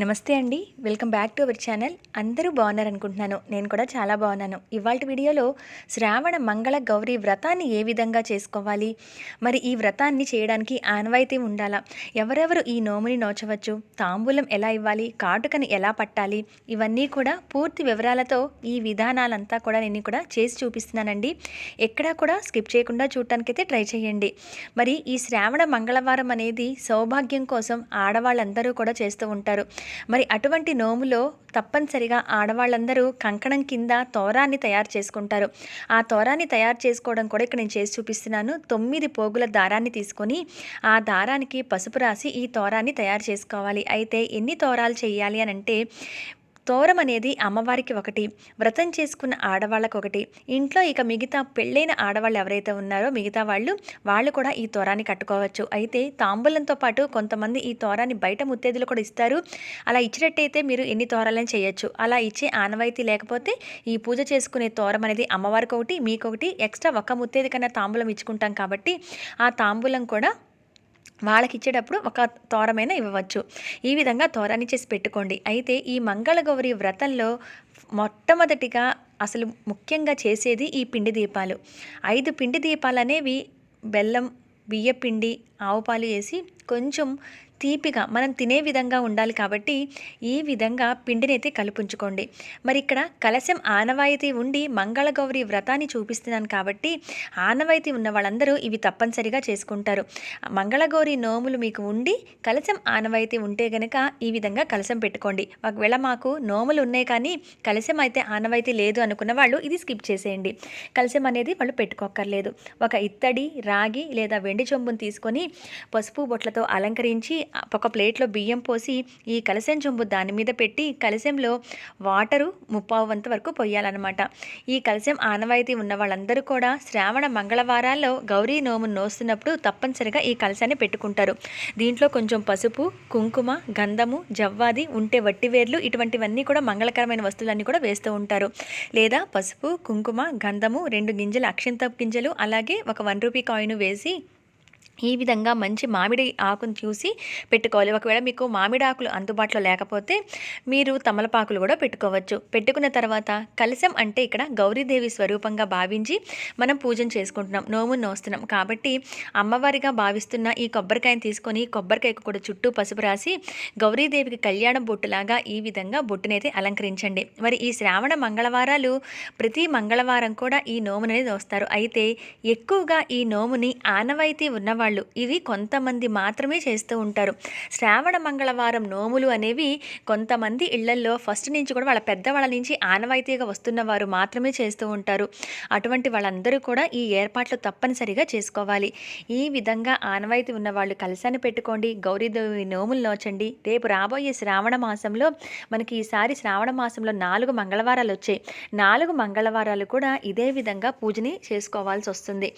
నమస్తే అండి. Welcome back to our channel. అందరూ బాగున్నారు అనుకుంటున్నాను నేను కూడా చాలా బాగున్నాను. ఇవాళ వీడియోలో శ్రావణ మంగళ గౌరీ వ్రతాన్ని ఏ విధంగా చేసుకోవాలి? మరి ఈ వ్రతాన్ని చేయడానికి ఆనవాయితీ ఉండాలా? ఎవరెవరు ఈ నోముని నోచవచ్చు? తాంబూలం ఎలా ఇవ్వాలి? కాటుకని ఎలా పట్టాలి? ఇవన్నీ కూడా పూర్తి వివరాలతో ఈ విధానాలంతా కూడా నేను కూడా చేసి చూపిస్తున్నానండి. ఎక్కడా కూడా స్కిప్ చేయకుండా చూడటానికైతే ట్రై చేయండి. మరి ఈ శ్రావణ మంగళవారం అనేది సౌభాగ్యం కోసం ఆడవాళ్ళందరూ కూడా చేస్తూ ఉంటారు. మరి అటువంటి నోములో తప్పనిసరిగా ఆడవాళ్ళందరూ కంకణం కింద తోరాన్ని తయారు చేసుకుంటారు. ఆ తోరాన్ని తయారు చేసుకోవడం కూడా ఇక్కడ నేను చేసి చూపిస్తున్నాను. తొమ్మిది పోగుల దారాన్ని తీసుకొని ఆ దారానికి పసుపు రాసి ఈ తోరాన్ని తయారు చేసుకోవాలి. అయితే ఎన్ని తోరాలు చేయాలి అని అంటే తోరం అనేది అమ్మవారికి ఒకటి వ్రతం చేసుకున్న ఆడవాళ్ళకు ఒకటి. ఇంట్లో ఇక మిగతా పెళ్ళైన ఆడవాళ్ళు ఎవరైతే ఉన్నారో మిగతా వాళ్ళు వాళ్ళు కూడా ఈ తోరాన్ని కట్టుకోవచ్చు. అయితే తాంబూలంతో పాటు కొంతమంది ఈ తోరాన్ని బయట ముత్తేదులు కూడా ఇస్తారు. అలా ఇచ్చినట్టయితే మీరు ఎన్ని తోరాలని చేయొచ్చు? అలా ఇచ్చే ఆనవాయితీ లేకపోతే ఈ పూజ చేసుకునే తోరం అనేది అమ్మవారికి ఒకటి మీకొకటి. ఎక్స్ట్రా ఒక ముత్తేది కన్నా తాంబూలం ఇచ్చుకుంటాం కాబట్టి ఆ తాంబూలం కూడా వాళ్ళకి ఇచ్చేటప్పుడు ఒక తోరమైనా ఇవ్వవచ్చు. ఈ విధంగా తోరాన్ని చేసి పెట్టుకోండి. అయితే ఈ మంగళగౌరి వ్రతంలో మొట్టమొదటిగా అసలు ముఖ్యంగా చేసేది ఈ పిండి దీపాలు. ఐదు పిండి దీపాలు అనేవి బెల్లం బియ్యపిండి ఆవుపాలు వేసి కొంచెం తీపిగా మనం తినే విధంగా ఉండాలి కాబట్టి ఈ విధంగా పిండిని అయితే కలుపుంచుకోండి. మరి ఇక్కడ కలశం ఆనవాయితీ ఉండి మంగళగౌరి వ్రతాన్ని చూపిస్తున్నాను కాబట్టి ఆనవాయితీ ఉన్న వాళ్ళందరూ ఇవి తప్పనిసరిగా చేసుకుంటారు. మంగళగౌరి నోములు మీకు ఉండి కలశం ఆనవాయితీ ఉంటే గనక ఈ విధంగా కలశం పెట్టుకోండి. ఒకవేళ మాకు నోములు ఉన్నాయి కానీ కలశం అయితే ఆనవాయితీ లేదు అనుకున్న వాళ్ళు ఇది స్కిప్ చేసేయండి. కలశం అనేది వాళ్ళు పెట్టుకోక్కర్లేదు. ఒక ఇత్తడి రాగి లేదా వెండి చెంబును తీసుకొని పసుపు బొట్లతో అలంకరించి ఒక ప్లేట్లో బియ్యం పోసి ఈ కలశం చెంబు దాని మీద పెట్టి కలశంలో వాటరు ముప్పావు వంత వరకు పొయ్యాలన్నమాట. ఈ కలశం ఆనవాయితీ ఉన్న వాళ్ళందరూ కూడా శ్రావణ మంగళవారాల్లో గౌరీ నోమును నోస్తున్నప్పుడు తప్పనిసరిగా ఈ కలశాన్ని పెట్టుకుంటారు. దీంట్లో కొంచెం పసుపు కుంకుమ గంధము జవ్వాది ఉంటే వట్టివేర్లు ఇటువంటివన్నీ కూడా మంగళకరమైన వస్తువులన్నీ కూడా వేస్తూ ఉంటారు. లేదా పసుపు కుంకుమ గంధము రెండు గింజలు అక్షంత గింజలు అలాగే ఒక వన్ రూపీ కాయిన్ వేసి ఈ విధంగా మంచి మామిడి ఆకును చూసి పెట్టుకోవాలి. ఒకవేళ మీకు మామిడి ఆకులు అందుబాటులో లేకపోతే మీరు తమలపాకులు కూడా పెట్టుకోవచ్చు. పెట్టుకున్న తర్వాత కలశం అంటే ఇక్కడ గౌరీదేవి స్వరూపంగా భావించి మనం పూజన చేసుకుంటున్నాం. నోము నోస్తున్నాం కాబట్టి అమ్మవారిగా భావిస్తున్న ఈ కొబ్బరికాయను తీసుకొని కొబ్బరికాయకు కూడా చుట్టూ పసుపు రాసి గౌరీదేవికి కళ్యాణం బొట్టులాగా ఈ విధంగా బొట్టునైతే అలంకరించండి. మరి ఈ శ్రావణ మంగళవారాలు ప్రతి మంగళవారం కూడా ఈ నోమునని నోస్తారు. అయితే ఎక్కువగా ఈ నోముని ఆనవాయితీ వాళ్ళు. ఇవి కొంతమంది మాత్రమే చేస్తూ ఉంటారు. శ్రావణ మంగళవారం నోములు అనేవి కొంతమంది ఇళ్ళల్లో ఫస్ట్ నుంచి కూడా వాళ్ళ పెద్దవాళ్ళ నుంచి ఆనవాయితీగా వస్తున్న వారు మాత్రమే చేస్తూ ఉంటారు. అటువంటి వాళ్ళందరూ కూడా ఈ ఏర్పాట్లు తప్పనిసరిగా చేసుకోవాలి. ఈ విధంగా ఆనవాయితీ ఉన్న వాళ్ళు కలశాన్ని పెట్టుకోండి. గౌరీదేవి నోములు నోచండి. రేపు రాబోయే శ్రావణ మాసంలో మనకి ఈసారి శ్రావణ మాసంలో నాలుగు మంగళవారాలు వచ్చాయి. నాలుగు మంగళవారాలు కూడా ఇదే విధంగా పూజని చేసుకోవాల్సి వస్తుంది.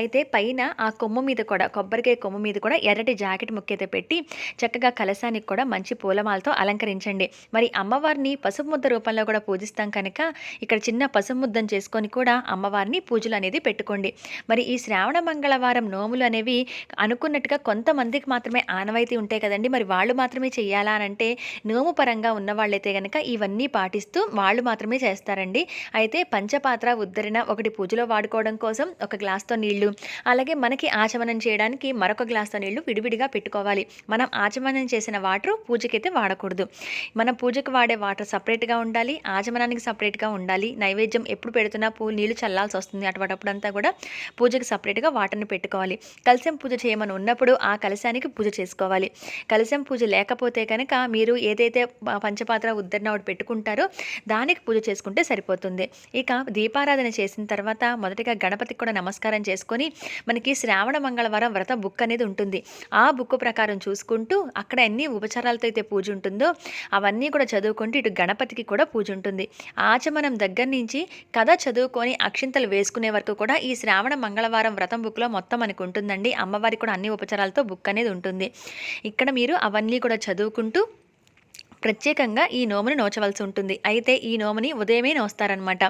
అయితే పైన ఆ కొమ్ము మీద కూడా కొబ్బరికాయ కొమ్ము మీద కూడా ఎర్రటి జాకెట్ ముక్కైతే పెట్టి చక్కగా కలశానికి కూడా మంచి పూలమాలతో అలంకరించండి. మరి అమ్మవారిని పసుపు ముద్ద రూపంలో కూడా పూజిస్తాం కనుక ఇక్కడ చిన్న పసుపు ముద్దను చేసుకొని కూడా అమ్మవారిని పూజలు అనేది పెట్టుకోండి. మరి ఈ శ్రావణ మంగళవారం నోములు అనేవి అనుకున్నట్టుగా కొంతమందికి మాత్రమే ఆనవాయితీ ఉంటాయి కదండి. మరి వాళ్ళు మాత్రమే చేయాలా అని అంటే నోము పరంగా ఉన్న వాళ్ళైతే కనుక ఇవన్నీ పాటిస్తూ వాళ్ళు మాత్రమే చేస్తారండి. అయితే పంచపాత్ర ఉద్దరిన ఒకటి పూజలో వాడుకోవడం కోసం ఒక గ్లాస్తో నీళ్ళు అలాగే మనకి ఆచమనం చేయడానికి మరొక గ్లాసు నీళ్ళు విడివిడిగా పెట్టుకోవాలి. మనం ఆచమనం చేసిన వాటర్ పూజకైతే వాడకూడదు. మనం పూజకు వాడే వాటర్ సపరేట్గా ఉండాలి ఆచమనానికి సపరేట్గా ఉండాలి. నైవేద్యం ఎప్పుడు పెడుతున్నా పూ నీళ్ళు చల్లాల్సి వస్తుంది. అటువంటిప్పుడంతా కూడా పూజకి సపరేట్గా వాటర్ని పెట్టుకోవాలి. కలశం పూజ చేయమని ఉన్నప్పుడు ఆ కలశానికి పూజ చేసుకోవాలి. కలశం పూజ లేకపోతే కనుక మీరు ఏదైతే పంచపాత్ర ఉద్దరణ ఒకటి పెట్టుకుంటారో దానికి పూజ చేసుకుంటే సరిపోతుంది. ఇక దీపారాధన చేసిన తర్వాత మొదటిగా గణపతికి కూడా నమస్కారం చేసుకొని మనకి శ్రావణ మంగళవారం వ్రత బుక్ అనేది ఉంటుంది. ఆ బుక్ ప్రకారం చూసుకుంటూ అక్కడ ఎన్ని ఉపచారాలతో అయితే పూజ ఉంటుందో అవన్నీ కూడా చదువుకుంటూ ఇటు గణపతికి కూడా పూజ ఉంటుంది. ఆచమనం దగ్గర నుంచి కథ చదువుకొని అక్షింతలు వేసుకునే వరకు కూడా ఈ శ్రావణ మంగళవారం వ్రతం బుక్లో మొత్తం మనకు ఉంటుందండి. అమ్మవారికి కూడా అన్ని ఉపచారాలతో బుక్ అనేది ఉంటుంది. ఇక్కడ మీరు అవన్నీ కూడా చదువుకుంటూ ప్రత్యేకంగా ఈ నోమును నోచవలసి ఉంటుంది. అయితే ఈ నోముని ఉదయమే నోస్తారనమాట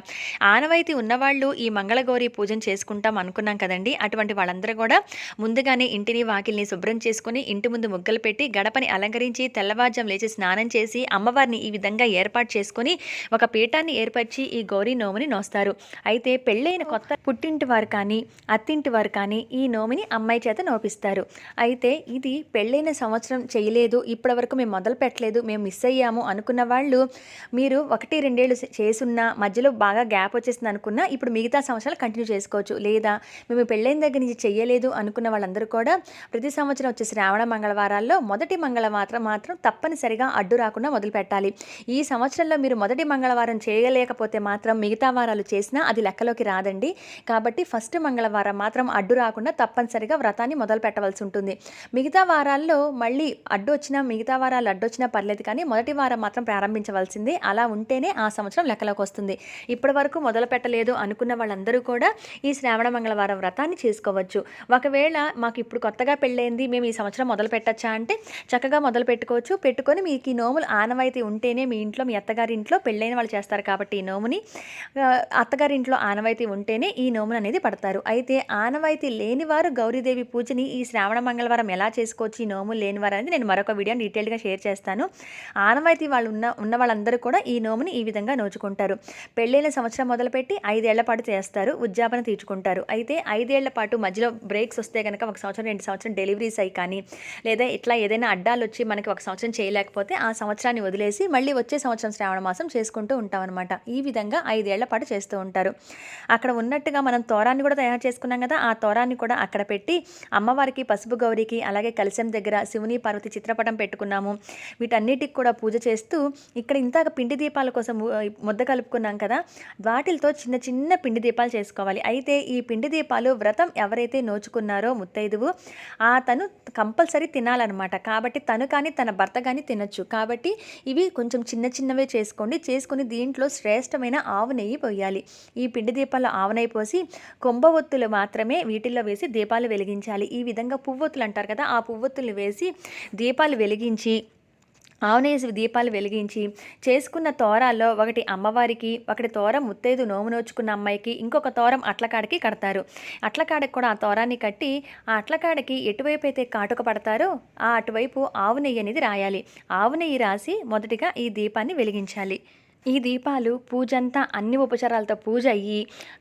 ఆనవాయితీ ఉన్నవాళ్ళు ఈ మంగళగౌరి పూజను చేసుకుంటాం అనుకున్నాం కదండి. అటువంటి వాళ్ళందరూ కూడా ముందుగానే ఇంటిని వాకిల్ని శుభ్రం చేసుకుని ఇంటి ముందు ముగ్గలు పెట్టి గడపని అలంకరించి తెల్లవారుజాము లేచి స్నానం చేసి అమ్మవారిని ఈ విధంగా ఏర్పాటు చేసుకొని ఒక పీఠాన్ని ఏర్పరిచి ఈ గౌరీ నోముని నోస్తారు. అయితే పెళ్ళైన కొత్త పుట్టింటి వారు కానీ అత్తింటి వారు కానీ ఈ నోమిని అమ్మాయి చేత నోపిస్తారు. అయితే ఇది పెళ్ళైన సంవత్సరం చేయలేదు. ఇప్పటివరకు మేము మొదలు పెట్టలేదు మేము మిస్ అయ్యాము అనుకున్న వాళ్ళు మీరు ఒకటి రెండేళ్ళు చేసున్నా మధ్యలో బాగా గ్యాప్ వచ్చేసింది అనుకున్నా ఇప్పుడు మిగతా సంవత్సరాలు కంటిన్యూ చేసుకోవచ్చు. లేదా మేము పెళ్ళైన దగ్గర నుంచి చెయ్యలేదు అనుకున్న వాళ్ళందరూ కూడా ప్రతి సంవత్సరం వచ్చే శ్రావణ మంగళవారాల్లో మొదటి మంగళవారం మాత్రం తప్పనిసరిగా అడ్డు రాకుండా మొదలు పెట్టాలి. ఈ సంవత్సరంలో మీరు మొదటి మంగళవారం చేయలేకపోతే మాత్రం మిగతా వారాలు చేసినా అది లెక్కలోకి రాదండి. కాబట్టి ఫస్ట్ మంగళవారం మాత్రం అడ్డు రాకుండా తప్పనిసరిగా వ్రతాన్ని మొదలు పెట్టవలసి ఉంటుంది. మిగతా వారాల్లో మళ్ళీ అడ్డు వచ్చినా మిగతా వారాలు అడ్డు వచ్చినా పర్లేదు కానీ మొదటి వారం మాత్రం ప్రారంభించవలసింది. అలా ఉంటేనే ఆ సంవత్సరం లెక్కలోకి వస్తుంది. ఇప్పటి వరకు మొదలు పెట్టలేదు అనుకున్న వాళ్ళందరూ కూడా ఈ శ్రావణ మంగళవారం వ్రతాన్ని చేసుకోవచ్చు. ఒకవేళ మాకు ఇప్పుడు కొత్తగా పెళ్ళైంది మేము ఈ సంవత్సరం మొదలు పెట్టచ్చా అంటే చక్కగా మొదలు పెట్టుకోవచ్చు పెట్టుకొని మీకు ఈ నోములు ఆనవాయితీ ఉంటేనే మీ ఇంట్లో మీ అత్తగారి ఇంట్లో పెళ్ళైన వాళ్ళు చేస్తారు కాబట్టి ఈ నోముని. అత్తగారి ఇంట్లో ఆనవాయితీ ఉంటేనే ఈ నోములు అనేది పడతారు. అయితే ఆనవాయితీ లేని వారు గౌరీదేవి పూజని ఈ శ్రావణ మంగళవారం ఎలా చేసుకోవచ్చు ఈ నోములు లేని వారు అనేది నేను మరొక వీడియో డీటెయిల్గా షేర్ చేస్తాను. ఆనవాయితీ వాళ్ళు ఉన్న ఉన్న వాళ్ళందరూ కూడా ఈ నోముని ఈ విధంగా నోచుకుంటారు. పెళ్ళైన సంవత్సరం మొదలుపెట్టి ఐదేళ్ళ పాటు చేస్తారు ఉద్యాపన తీర్చుకుంటారు. అయితే ఐదేళ్ళ పాటు మధ్యలో బ్రేక్స్ వస్తే కనుక ఒక సంవత్సరం రెండు సంవత్సరం డెలివరీస్ అయ్యి కానీ లేదా ఇట్లా ఏదైనా అడ్డాలు వచ్చి మనకి ఒక సంవత్సరం చేయలేకపోతే ఆ సంవత్సరాన్ని వదిలేసి మళ్ళీ వచ్చే సంవత్సరం శ్రావణ మాసం చేసుకుంటూ ఉంటాం అనమాట ఈ విధంగా ఐదేళ్ళ పాటు చేస్తూ ఉంటారు. అక్కడ ఉన్నట్టుగా మనం తోరాన్ని కూడా తయారు చేసుకున్నాం కదా ఆ తోరాన్ని కూడా అక్కడ పెట్టి అమ్మవారికి పసుపు గౌరికి అలాగే కలిసం దగ్గర శివుని పార్వతి చిత్రపటం పెట్టుకున్నాము. వీటన్నిటికి కూడా పూజ చేస్తూ ఇక్కడ ఇంతాక పిండి దీపాల కోసం ముద్ద కలుపుకున్నాం కదా వాటిలతో చిన్న చిన్న పిండి దీపాలు చేసుకోవాలి. అయితే ఈ పిండి దీపాలు వ్రతం ఎవరైతే నోచుకున్నారో ముత్తైదువు ఆ తను కంపల్సరీ తినాలన్నమాట. కాబట్టి తను కానీ తన భర్త కానీ తినొచ్చు. కాబట్టి ఇవి కొంచెం చిన్న చిన్నవే చేసుకోండి. చేసుకుని దీంట్లో శ్రేష్టమైన ఆవు నెయ్యి పోయాలి. ఈ పిండి దీపాల్లో ఆవు నెయ్యి పోసి కొంబవొత్తులు మాత్రమే వీటిల్లో వేసి దీపాలు వెలిగించాలి. ఈ విధంగా పువ్వొత్తులు అంటారు కదా ఆ పువ్వొత్తులు వేసి దీపాలు వెలిగించి ఆవునేసి దీపాలు వెలిగించి చేసుకున్న తోరాల్లో ఒకటి అమ్మవారికి ఒకటి తోరం ముత్తైదు నోము నోచుకున్న అమ్మాయికి ఇంకొక తోరం అట్లకాడకి కడతారు. అట్లకాడకి కూడా ఆ తోరాన్ని కట్టి ఆ అట్లకాడకి ఎటువైపు అయితే కాటుక పడతారో ఆ అటువైపు ఆవు నెయ్యి అనేది రాయాలి. ఆవు నెయ్యి రాసి మొదటిగా ఈ దీపాన్ని వెలిగించాలి. ఈ దీపాలు పూజంతా అన్ని ఉపచారాలతో పూజ అయ్యి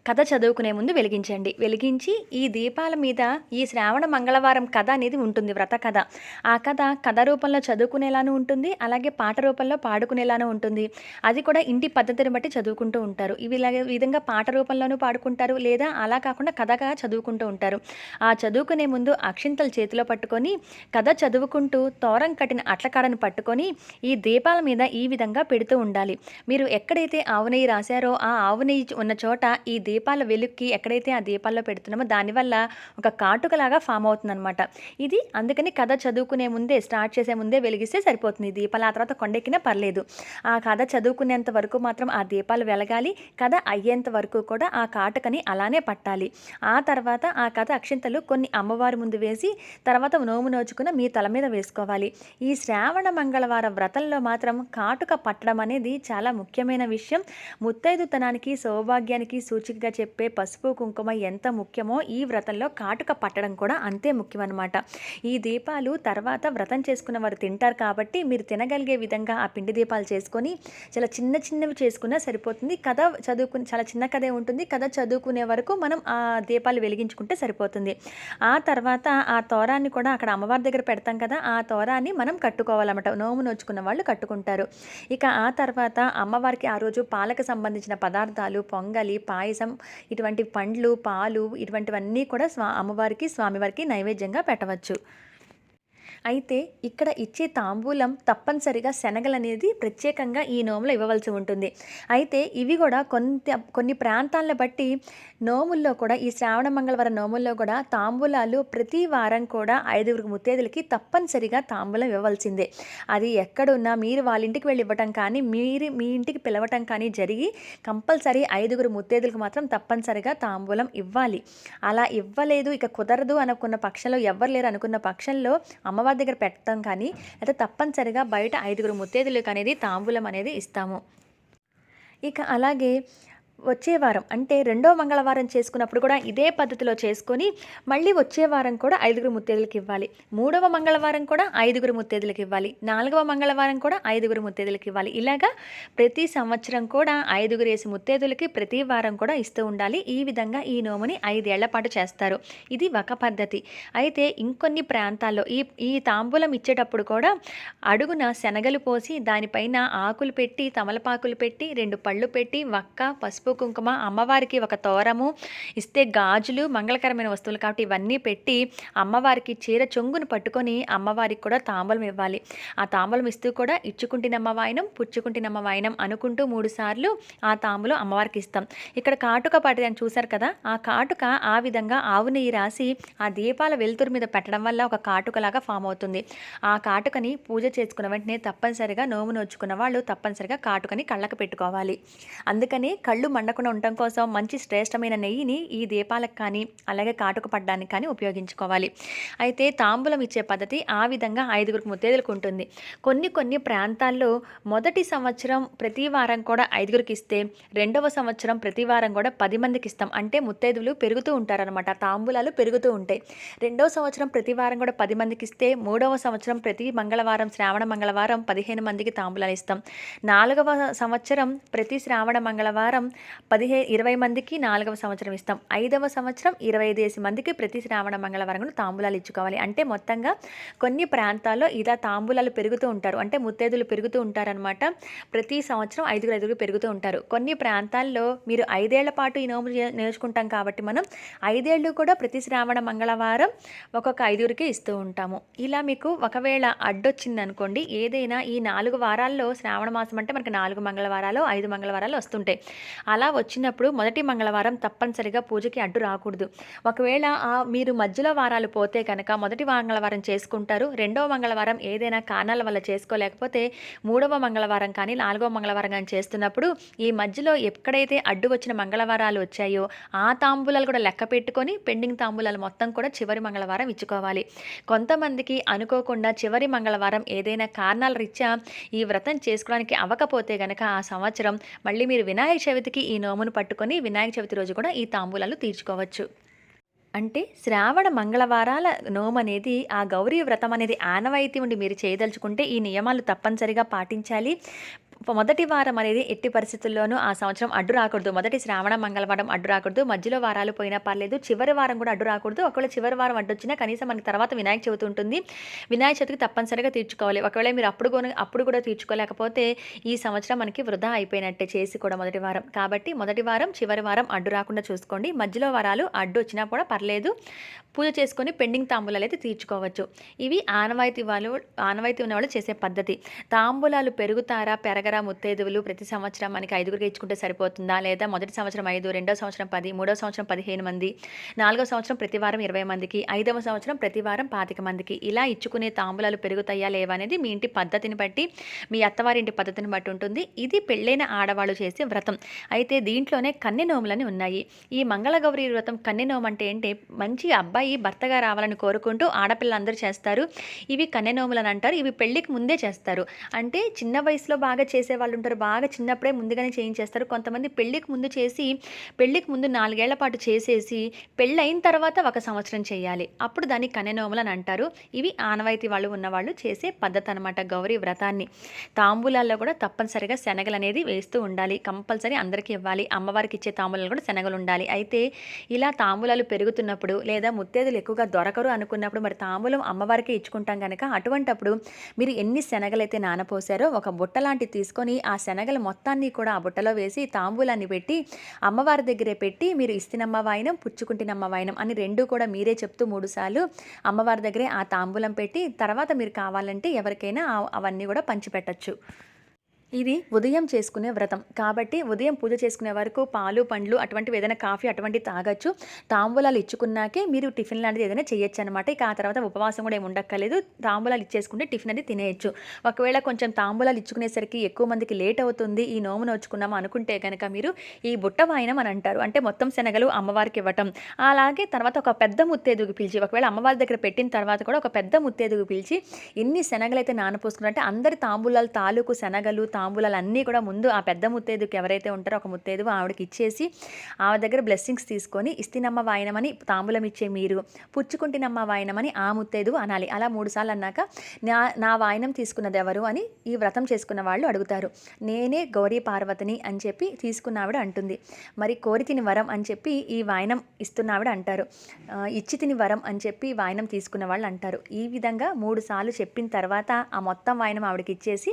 కథ చదువుకునే ముందు వెలిగించండి. వెలిగించి ఈ దీపాల మీద ఈ శ్రావణ మంగళవారం కథ అనేది ఉంటుంది వ్రత కథ. ఆ కథ కథ రూపంలో చదువుకునేలానూ ఉంటుంది అలాగే పాట రూపంలో పాడుకునేలాను ఉంటుంది. అది కూడా ఇంటి పద్ధతిని బట్టి చదువుకుంటూ ఉంటారు. ఇవి ఇలాగే విధంగా పాట రూపంలోనూ పాడుకుంటారు లేదా అలా కాకుండా కథగా చదువుకుంటూ ఉంటారు. ఆ చదువుకునే ముందు అక్షింతలు చేతిలో పట్టుకొని కథ చదువుకుంటూ తోరం కట్టిన అట్లకాడను పట్టుకొని ఈ దీపాల మీద ఈ విధంగా పెడుతూ ఉండాలి. మీరు ఎక్కడైతే ఆవు నెయ్యి రాశారో ఆ ఆవు నెయ్యి ఉన్న చోట ఈ దీపాల వెలుక్కి ఎక్కడైతే ఆ దీపాల్లో పెడుతున్నామో దానివల్ల ఒక కాటుకలాగా ఫామ్ అవుతుందన్నమాట. ఇది అందుకని కథ చదువుకునే ముందే స్టార్ట్ చేసే ముందే వెలిగిస్తే సరిపోతుంది. దీపాలు ఆ తర్వాత కొండెక్కినా పర్లేదు. ఆ కథ చదువుకునేంత వరకు మాత్రం ఆ దీపాలు వెలగాలి. కథ అయ్యేంత వరకు కూడా ఆ కాటుకని అలానే పట్టాలి. ఆ తర్వాత ఆ కథ అక్షింతలు కొన్ని అమ్మవారి ముందు వేసి తర్వాత నోము నోచుకున్న మీ తల మీద వేసుకోవాలి. ఈ శ్రావణ మంగళవార వ్రతంలో మాత్రం కాటుక పట్టడం అనేది చాలా ముఖ్యమైన విషయం. ముత్తైదుతనానికి సౌభాగ్యానికి సూచికగా చెప్పే పసుపు కుంకుమ ఎంత ముఖ్యమో ఈ వ్రతంలో కాటుక పట్టడం కూడా అంతే ముఖ్యమన్నమాట. ఈ దీపాలు తర్వాత వ్రతం చేసుకున్న వారు తింటారు కాబట్టి మీరు తినగలిగే విధంగా ఆ పిండి దీపాలు చేసుకొని చాలా చిన్న చిన్నవి చేసుకున్నా సరిపోతుంది. కథ చదువుకుని చాలా చిన్న కథే ఉంటుంది. కథ చదువుకునే వరకు మనం ఆ దీపాలు వెలిగించుకుంటే సరిపోతుంది. ఆ తర్వాత ఆ తోరాన్ని కూడా అక్కడ అమ్మవారి దగ్గర పెడతాం కదా ఆ తోరాన్ని మనం కట్టుకోవాలన్నమాట. నోము నోచుకున్న వాళ్ళు కట్టుకుంటారు. ఇక ఆ తర్వాత అమ్మవారికి ఆ రోజు పాలకు సంబంధించిన పదార్థాలు పొంగలి పాయసం ఇటువంటి పండ్లు పాలు ఇటువంటివన్నీ కూడా స్వా అమ్మవారికి స్వామివారికి నైవేద్యంగా పెట్టవచ్చు. అయితే ఇక్కడ ఇచ్చే తాంబూలం తప్పనిసరిగా శనగలు అనేది ప్రత్యేకంగా ఈ నోములో ఇవ్వవలసి ఉంటుంది. అయితే ఇవి కూడా కొంత కొన్ని ప్రాంతాలను బట్టి నోముల్లో కూడా ఈ శ్రావణ మంగళవారం నోముల్లో కూడా తాంబూలాలు ప్రతి వారం కూడా ఐదుగురు ముత్తేదులకి తప్పనిసరిగా తాంబూలం ఇవ్వవలసిందే. అది ఎక్కడున్నా మీరు వాళ్ళ ఇంటికి వెళ్ళి ఇవ్వటం కానీ మీరు మీ ఇంటికి పిలవటం కానీ జరిగి కంపల్సరీ ఐదుగురు ముత్తేదులకు మాత్రం తప్పనిసరిగా తాంబూలం ఇవ్వాలి. అలా ఇవ్వలేదు ఇక కుదరదు అనుకున్న పక్షంలో ఎవ్వరు లేరు అనుకున్న పక్షంలో అమ్మవారి అమ్మవారి దగ్గర పెట్టడం కానీ అయితే తప్పనిసరిగా బయట ఐదుగురు ముత్తేదులకు అనేది తాంబూలం అనేది ఇస్తాము. ఇక అలాగే వచ్చే వారం అంటే రెండో మంగళవారం చేసుకున్నప్పుడు కూడా ఇదే పద్ధతిలో చేసుకొని మళ్ళీ వచ్చే వారం కూడా ఐదుగురు ముత్తేదులకు ఇవ్వాలి. మూడవ మంగళవారం కూడా ఐదుగురు ముత్తేదులకు ఇవ్వాలి. నాలుగవ మంగళవారం కూడా ఐదుగురు ముత్తేదులకు ఇవ్వాలి. ఇలాగా ప్రతి సంవత్సరం కూడా ఐదుగురు వేసి ముత్తేదులకి ప్రతి వారం కూడా ఇస్తూ ఉండాలి. ఈ విధంగా ఈ నోముని ఐదేళ్ళ పాటు చేస్తారు. ఇది ఒక పద్ధతి. అయితే ఇంకొన్ని ప్రాంతాల్లో ఈ ఈ తాంబూలం ఇచ్చేటప్పుడు కూడా అడుగున శనగలు పోసి దానిపైన ఆకులు పెట్టి తమలపాకులు పెట్టి రెండు పళ్ళు పెట్టి వక్క పసుపు కుంకుమ అమ్మవారికి ఒక తోరము ఇస్తే గాజులు మంగళకరమైన వస్తువులు కాబట్టి ఇవన్నీ పెట్టి అమ్మవారికి చీర చొంగును పట్టుకొని అమ్మవారికి కూడా తాంబూలం ఇవ్వాలి. ఆ తాంబూలం ఇస్తూ కూడా ఇచ్చుకుంటున్నమ్మ వాయనం పుచ్చుకుంటున్నమ్మ వాయనం అనుకుంటూ మూడు సార్లు ఆ తాంబూలం అమ్మవారికి ఇస్తాం. ఇక్కడ కాటుక పాటి అని చూశారు కదా ఆ కాటుక ఆ విధంగా ఆవు నెయ్యి రాసి ఆ దీపాల వెలుతురు మీద పెట్టడం వల్ల ఒక కాటుకలాగా ఫామ్ అవుతుంది. ఆ కాటుకని పూజ చేసుకున్న వెంటనే తప్పనిసరిగా నోము నోచుకున్న వాళ్ళు తప్పనిసరిగా కాటుకని కళ్ళకు పెట్టుకోవాలి. అందుకని కళ్ళు మండకుండా ఉండటం కోసం మంచి శ్రేష్టమైన నెయ్యిని ఈ దీపాలకు కానీ అలాగే కాటుక పడ్డానికి కానీ ఉపయోగించుకోవాలి. అయితే తాంబూలం ఇచ్చే పద్ధతి ఆ విధంగా ఐదుగురికి ముత్తేదులకు ఉంటుంది. కొన్ని కొన్ని ప్రాంతాల్లో మొదటి సంవత్సరం ప్రతి వారం కూడా ఐదుగురికి ఇస్తే రెండవ సంవత్సరం ప్రతి వారం కూడా పది మందికి ఇస్తాం. అంటే ముత్తైదువులు పెరుగుతూ ఉంటారనమాట తాంబూలాలు పెరుగుతూ ఉంటాయి. రెండవ సంవత్సరం ప్రతి వారం కూడా పది మందికి ఇస్తే మూడవ సంవత్సరం ప్రతి మంగళవారం శ్రావణ మంగళవారం పదిహేను మందికి తాంబూలాలు ఇస్తాం. నాలుగవ సంవత్సరం ప్రతి శ్రావణ మంగళవారం పదిహే ఇరవై మందికి నాలుగవ సంవత్సరం ఇస్తాం. ఐదవ సంవత్సరం ఇరవై ఐదు మందికి ప్రతి శ్రావణ మంగళవారం తాంబూలాలు ఇచ్చుకోవాలి. అంటే మొత్తంగా కొన్ని ప్రాంతాల్లో ఇలా తాంబూలాలు పెరుగుతూ ఉంటారు. అంటే ముత్తైదులు పెరుగుతూ ఉంటారనమాట ప్రతి సంవత్సరం ఐదుగురు ఐదుగురు పెరుగుతూ ఉంటారు. కొన్ని ప్రాంతాల్లో మీరు ఐదేళ్ళ పాటు ఈ నోములు నేర్చుకుంటాం కాబట్టి మనం ఐదేళ్ళు కూడా ప్రతి శ్రావణ మంగళవారం ఒక్కొక్క ఐదుగురికి ఇస్తూ ఉంటాము. ఇలా మీకు ఒకవేళ అడ్డొచ్చింది అనుకోండి ఏదైనా ఈ నాలుగు వారాల్లో శ్రావణ మాసం అంటే మనకి నాలుగు మంగళవారాలు ఐదు మంగళవారాలు వస్తుంటాయి. అలా వచ్చినప్పుడు మొదటి మంగళవారం తప్పనిసరిగా పూజకి అడ్డు రాకూడదు. ఒకవేళ ఆ మీరు మధ్యలో వారాలు పోతే కనుక మొదటి మంగళవారం చేసుకుంటారు. రెండవ మంగళవారం ఏదైనా కారణాల వల్ల చేసుకోలేకపోతే మూడవ మంగళవారం కానీ నాలుగవ మంగళవారం కానీ చేస్తున్నప్పుడు ఈ మధ్యలో ఎక్కడైతే అడ్డు వచ్చిన మంగళవారాలు వచ్చాయో ఆ తాంబూలాలు కూడా లెక్క పెట్టుకొని పెండింగ్ తాంబూలాలు మొత్తం కూడా చివరి మంగళవారం ఇచ్చుకోవాలి. కొంతమందికి అనుకోకుండా చివరి మంగళవారం ఏదైనా కారణాల రీత్యా ఈ వ్రతం చేసుకోవడానికి అవ్వకపోతే గనక ఆ సంవత్సరం మళ్ళీ మీరు వినాయక చవితికి ఈ నోమును పట్టుకొని వినాయక చవితి రోజు కూడా ఈ తాంబూలాలు తీర్చుకోవచ్చు. అంటే శ్రావణ మంగళవారాల నోము అనేది ఆ గౌరీ వ్రతం అనేది ఆనవాయితీ ఉండి మీరు చేయదలుచుకుంటే ఈ నియమాలు తప్పనిసరిగా పాటించాలి. మొదటి వారం అనేది ఎట్టి పరిస్థితుల్లోనూ ఆ సంవత్సరం అడ్డు రాకూడదు. మొదటి శ్రావణ మంగళవారం అడ్డు రాకూడదు. మధ్యలో వారాలు పోయినా పర్లేదు. చివరి వారం కూడా అడ్డు రాకూడదు. ఒకవేళ చివరి వారం అడ్డు వచ్చినా కనీసం మనకి తర్వాత వినాయక చవితి ఉంటుంది. వినాయక చవితికి తప్పనిసరిగా తీర్చుకోవాలి. ఒకవేళ మీరు అప్పుడు కూడా అప్పుడు కూడా తీర్చుకోలేకపోతే ఈ సంవత్సరం మనకి వృధా అయిపోయినట్టే చేసి కూడా మొదటి వారం. కాబట్టి మొదటి వారం చివరి వారం అడ్డు రాకుండా చూసుకోండి. మధ్యలో వారాలు అడ్డు వచ్చినా కూడా పర్లేదు. పూజ చేసుకొని పెండింగ్ తాంబూలాలు అయితే తీర్చుకోవచ్చు. ఇవి ఆనవాయితీ వాళ్ళు ఆనవాయితీ ఉన్న వాళ్ళు చేసే పద్ధతి. తాంబూలాలు పెరుగుతారా పెరగ పెరగరా ముత్తైదువులు ప్రతి సంవత్సరం మనకి ఐదుగురికి ఇచ్చుకుంటే సరిపోతుందా? లేదా మొదటి సంవత్సరం ఐదు రెండో సంవత్సరం పది మూడో సంవత్సరం పదిహేను మంది నాలుగో సంవత్సరం ప్రతి వారం ఇరవై మందికి ఐదవ సంవత్సరం ప్రతి వారం పాతిక మందికి ఇలా ఇచ్చుకునే తాంబూలాలు పెరుగుతాయా లేవా అనేది మీ ఇంటి పద్ధతిని బట్టి మీ అత్తవారింటి పద్ధతిని బట్టి ఉంటుంది. ఇది పెళ్ళైన ఆడవాళ్ళు చేసే వ్రతం. అయితే దీంట్లోనే కన్నె నోములని ఉన్నాయి. ఈ మంగళగౌరి వ్రతం కన్నె నోము అంటే ఏంటి? మంచి అబ్బాయి భర్తగా రావాలని కోరుకుంటూ ఆడపిల్లలందరూ చేస్తారు. ఇవి కన్నె నోములని అంటారు. ఇవి పెళ్ళికి ముందే చేస్తారు. అంటే చిన్న వయసులో బాగా చేసే వాళ్ళు ఉంటారు. బాగా చిన్నప్పుడే ముందుగానే చేయించేస్తారు. కొంతమంది పెళ్ళికి ముందు చేసి పెళ్ళికి ముందు నాలుగేళ్ళ పాటు చేసేసి పెళ్ళైన తర్వాత ఒక సంవత్సరం చేయాలి. అప్పుడు దాన్ని కనెనోములు అని అంటారు. ఇవి ఆనవాయితీ వాళ్ళు ఉన్నవాళ్ళు చేసే పద్ధతి అనమాట గౌరీ వ్రతాన్ని. తాంబూలాల్లో కూడా తప్పనిసరిగా శనగలు అనేది వేస్తూ ఉండాలి. కంపల్సరీ అందరికీ ఇవ్వాలి. అమ్మవారికి ఇచ్చే తాంబూలాలు కూడా శనగలు ఉండాలి. అయితే ఇలా తాంబూలాలు పెరుగుతున్నప్పుడు లేదా ముత్తేదులు ఎక్కువగా దొరకరు అనుకున్నప్పుడు మరి తాంబూలం అమ్మవారికి ఇచ్చుకుంటాం కనుక అటువంటప్పుడు మీరు ఎన్ని శనగలు అయితే నానపోసారో ఒక బుట్ట లాంటిది తీసుకొని ఆ శనగలు మొత్తాన్ని కూడా ఆ బుట్టలో వేసి తాంబూలాన్ని పెట్టి అమ్మవారి దగ్గరే పెట్టి మీరు ఇస్తినమ్మ వాయినం పుచ్చుకుంటినమ్మ వాయినం అని రెండు కూడా మీరే చెప్తూ మూడుసార్లు అమ్మవారి దగ్గరే ఆ తాంబూలం పెట్టి తర్వాత మీరు కావాలంటే ఎవరికైనా అవన్నీ కూడా పంచిపెట్టచ్చు. ఇది ఉదయం చేసుకునే వ్రతం. కాబట్టి ఉదయం పూజ చేసుకునే వరకు పాలు పండ్లు అటువంటివి ఏదైనా కాఫీ అటువంటివి తాగొచ్చు. తాంబూలాలు ఇచ్చుకున్నాకే మీరు టిఫిన్ లాంటిది ఏదైనా చేయొచ్చు అనమాట ఇక ఆ తర్వాత ఉపవాసం కూడా ఏమి ఉండక్కర్లేదు. తాంబూలాలు ఇచ్చేసుకుంటే టిఫిన్ అది తినేయచ్చు. ఒకవేళ కొంచెం తాంబూలాలు ఇచ్చుకునేసరికి ఎక్కువ మందికి లేట్ అవుతుంది ఈ నోము నోచుకున్నాము అనుకుంటే కనుక మీరు ఈ బుట్ట వాయనం అని అంటారు. అంటే మొత్తం శనగలు అమ్మవారికి ఇవ్వటం. అలాగే తర్వాత ఒక పెద్ద ముత్తేదుగు పిలిచి ఒకవేళ అమ్మవారి దగ్గర పెట్టిన తర్వాత కూడా ఒక పెద్ద ముత్తేదుగు పిలిచి ఎన్ని శనగలు అయితే నానపోసుకున్నారంటే అందరి తాంబూలాలు తాలూకు శనగలు తాంబూలాలు అన్నీ కూడా ముందు ఆ పెద్ద ముత్తేదుకి ఎవరైతే ఉంటారో ఒక ముత్తేదు ఆవిడకి ఇచ్చేసి ఆవిడ దగ్గర బ్లెస్సింగ్స్ తీసుకొని ఇస్తినమ్మ వాయనమని తాంబూలం ఇచ్చే మీరు పుచ్చుకుంటినమ్మ వాయనమని ఆ ముత్తేదు అనాలి. అలా మూడు సార్లు అన్నాక నా నా వాయనం తీసుకున్నది ఎవరు? అని ఈ వ్రతం చేసుకున్న వాళ్ళు అడుగుతారు. నేనే గౌరీ పార్వతిని అని చెప్పి తీసుకున్న ఆవిడ అంటుంది. మరి కోరి తిని వరం అని చెప్పి ఈ వాయనం ఇస్తున్న ఆవిడ అంటారు. ఇచ్చి తిని వరం అని చెప్పి వాయనం తీసుకున్న వాళ్ళు అంటారు. ఈ విధంగా మూడు సార్లు చెప్పిన తర్వాత ఆ మొత్తం వాయనం ఆవిడకి ఇచ్చేసి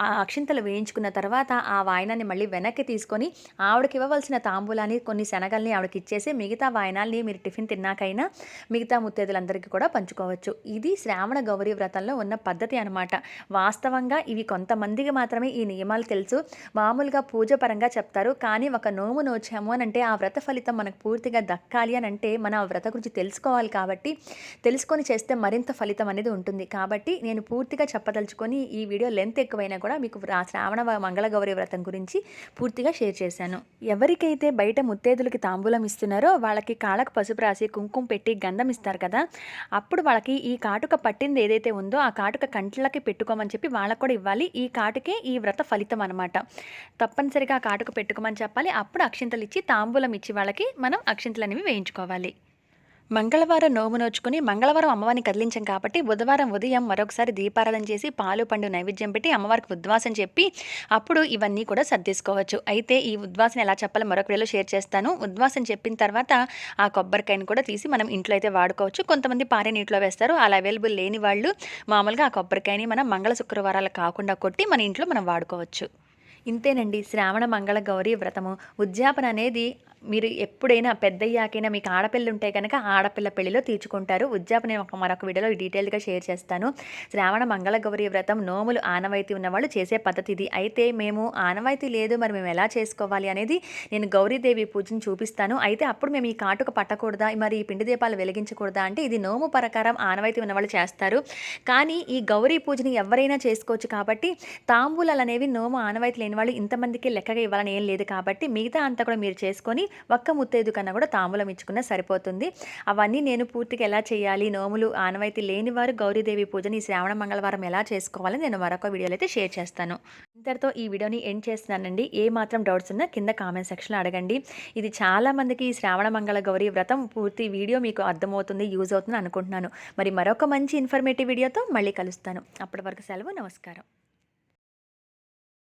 ఆ అక్షింతలు వేయించుకున్న తర్వాత ఆ వాయనాన్ని మళ్ళీ వెనక్కి తీసుకొని ఆవిడకి ఇవ్వవలసిన తాంబూలాన్ని కొన్ని శనగల్ని ఆవిడకి ఇచ్చేసి మిగతా వాయనాల్ని మీరు టిఫిన్ తిన్నాకైనా మిగతా ముత్తేదులందరికీ కూడా పంచుకోవచ్చు. ఇది శ్రావణ గౌరీ వ్రతంలో ఉన్న పద్ధతి అనమాట వాస్తవంగా ఇవి కొంతమందికి మాత్రమే ఈ నియమాలు తెలుసు. మామూలుగా పూజ పరంగా చెప్తారు. కానీ ఒక నోము నోచాము అని అంటే ఆ వ్రత ఫలితం మనకు పూర్తిగా దక్కాలి అని అంటే మన ఆ వ్రత గురించి తెలుసుకోవాలి కాబట్టి తెలుసుకొని చేస్తే మరింత ఫలితం అనేది ఉంటుంది. కాబట్టి నేను పూర్తిగా చెప్పదలుచుకొని ఈ వీడియో లెంత్ ఎక్కువైనా కూడా మీకు రా- శ్రావణ మంగళగౌరి వ్రతం గురించి పూర్తిగా షేర్ చేశాను. ఎవరికైతే బయట ముత్తేదులకి తాంబూలం ఇస్తున్నారో వాళ్ళకి కాళ్ళకు పసుపు రాసి కుంకుమ పెట్టి గంధం ఇస్తారు కదా అప్పుడు వాళ్ళకి ఈ కాటుక పట్టింది ఏదైతే ఉందో ఆ కాటుక కంట్లకి పెట్టుకోమని చెప్పి వాళ్ళకు కూడా ఇవ్వాలి. ఈ కాటుకే ఈ వ్రత ఫలితం అనమాట తప్పనిసరిగా ఆ కాటుక పెట్టుకోమని చెప్పాలి. అప్పుడు అక్షింతలు ఇచ్చి తాంబూలం ఇచ్చి వాళ్ళకి మనం అక్షింతలు అనేవి వేయించుకోవాలి. మంగళవారం నోము నోచుకుని మంగళవారం అమ్మవారిని కదిలించాం కాబట్టి బుధవారం ఉదయం మరొకసారి దీపారాధన చేసి పాలు పండు నైవేద్యం పెట్టి అమ్మవారికి ఉద్వాసం చెప్పి అప్పుడు ఇవన్నీ కూడా సర్దేసుకోవచ్చు. అయితే ఈ ఉద్వాసం ఎలా చెప్పాలో మరొక వీడియోలో షేర్ చేస్తాను. ఉద్వాసం చెప్పిన తర్వాత ఆ కొబ్బరికాయని కూడా తీసి మనం ఇంట్లో అయితే వాడుకోవచ్చు. కొంతమంది పారే నీటిలో వేస్తారు. అలా అవైలబుల్ లేని వాళ్ళు మామూలుగా ఆ కొబ్బరికాయని మనం మంగళ శుక్రవారాలు కాకుండా కొట్టి మన ఇంట్లో మనం వాడుకోవచ్చు. ఇంతేనండి. శ్రావణ మంగళ గౌరీ వ్రతము. ఉద్యాపన అనేది మీరు ఎప్పుడైనా పెద్దయ్యాకైనా మీకు ఆడపిల్ల ఉంటే కనుక ఆడపిల్ల పెళ్ళిలో తీర్చుకుంటారు. ఉద్యాపన నేను ఒక మరొక వీడియోలో డీటెయిల్గా షేర్ చేస్తాను. శ్రావణ మంగళ గౌరీ వ్రతం నోములు ఆనవాయితీ ఉన్నవాళ్ళు చేసే పద్ధతి ఇది అయితే మేము ఆనవాయితీ లేదు మరి మేము ఎలా చేసుకోవాలి అనేది నేను గౌరీదేవి పూజను చూపిస్తాను. అయితే అప్పుడు మేము ఈ కాటుక పట్టకూడదా? మరి ఈ పిండి దీపాలు వెలిగించకూడదా? అంటే ఇది నోము ప్రకారం ఆనవాయితీ ఉన్నవాళ్ళు చేస్తారు. కానీ ఈ గౌరీ పూజని ఎవరైనా చేసుకోవచ్చు కాబట్టి తాంబూలాలు అనేవి నోము ఆనవాయితీ లేని వాళ్ళు ఇంతమందికి లెక్కగా ఇవ్వాలని ఏం లేదు కాబట్టి మిగతా అంతా కూడా మీరు చేసుకొని ఒక్క ముత్తైదు కన్నా కూడా తాంబూలం ఇచ్చుకున్నా సరిపోతుంది. అవన్నీ నేను పూర్తిగా ఎలా చేయాలి? నోములు ఆనవాయితీ లేని వారు గౌరీదేవి పూజని ఈ శ్రావణ మంగళవారం ఎలా చేసుకోవాలని నేను మరొక వీడియోలో అయితే షేర్ చేస్తాను. ఇంతటితో ఈ వీడియోని ఎండ్ చేస్తున్నానండి. ఏ మాత్రం డౌట్స్ ఉన్నా కింద కామెంట్ సెక్షన్లో అడగండి. ఇది చాలామందికి ఈ శ్రావణ మంగళ గౌరీ వ్రతం పూర్తి వీడియో మీకు అర్థమవుతుంది యూజ్ అవుతుంది అనుకుంటున్నాను. మరి మరొక మంచి ఇన్ఫర్మేటివ్ వీడియోతో మళ్ళీ కలుస్తాను. అప్పటి వరకు సెలవు నమస్కారం.